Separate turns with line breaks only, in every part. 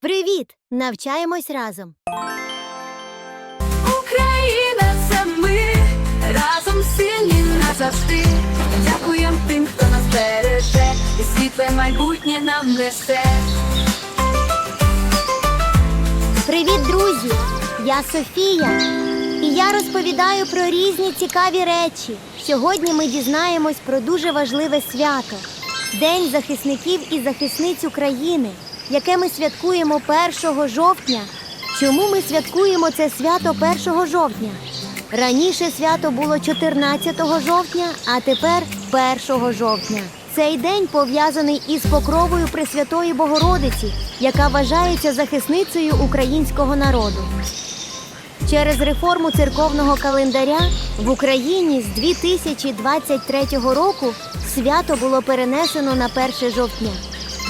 Привіт! Навчаємось разом.
Україна це ми разом сильні назавжди. Дякуємо тим, хто нас береже, і світле майбутнє нам несе.
Привіт, друзі! Я Софія. І я розповідаю про різні цікаві речі. Сьогодні ми дізнаємось про дуже важливе свято День захисників і захисниць України, яке ми святкуємо 1 жовтня. Чому ми святкуємо це свято 1 жовтня? Раніше свято було 14 жовтня, а тепер 1 жовтня. Цей день пов'язаний із покровою Пресвятої Богородиці, яка вважається захисницею українського народу. Через реформу церковного календаря в Україні з 2023 року свято було перенесено на 1 жовтня.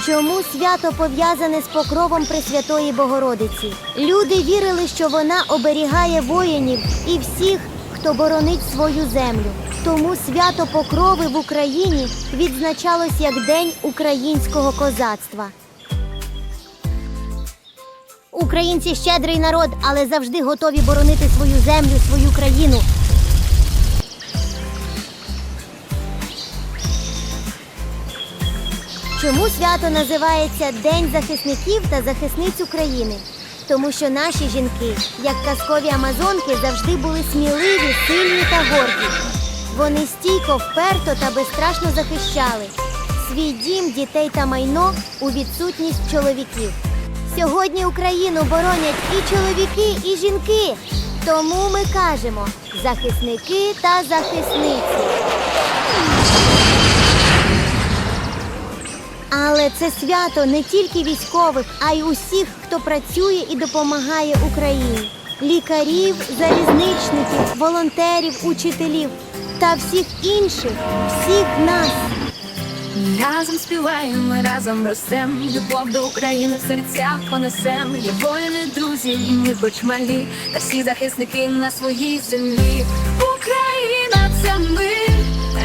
Чому свято пов'язане з покровом Пресвятої Богородиці? Люди вірили, що вона оберігає воїнів і всіх, хто боронить свою землю. Тому свято Покрови в Україні відзначалось як День українського козацтва. Українці щедрий народ, але завжди готові боронити свою землю, свою країну. Чому свято називається День захисників та захисниць України? Тому що наші жінки, як казкові амазонки, завжди були сміливі, сильні та горді. Вони стійко, вперто та безстрашно захищали свій дім, дітей та майно у відсутність чоловіків. Сьогодні Україну боронять і чоловіки, і жінки. Тому ми кажемо захисники та захисниці. Але це свято не тільки військових, а й усіх, хто працює і допомагає Україні: лікарів, залізничників, волонтерів, учителів та всіх інших, всіх нас.
Разом співаємо, разом ростем. Любов до України в серцях понесем. Є воїни, друзі, і ми хоч малі, та всі захисники на своїй землі. Україна це ми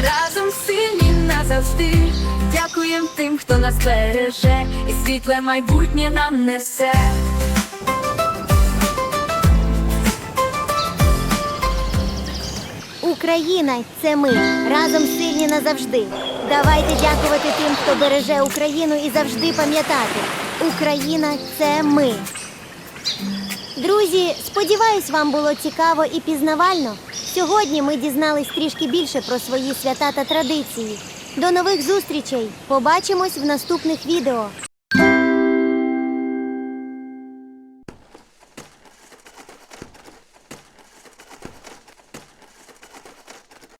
разом сильні назавжди. Дякуємо тим, хто нас береже, і світле майбутнє нам несе.
Україна це ми разом сильні назавжди. Давайте дякувати тим, хто береже Україну і завжди пам'ятати. Україна це ми. Друзі, сподіваюсь, вам було цікаво і пізнавально. Сьогодні ми дізнались трішки більше про свої свята та традиції. До нових зустрічей! Побачимось в наступних відео.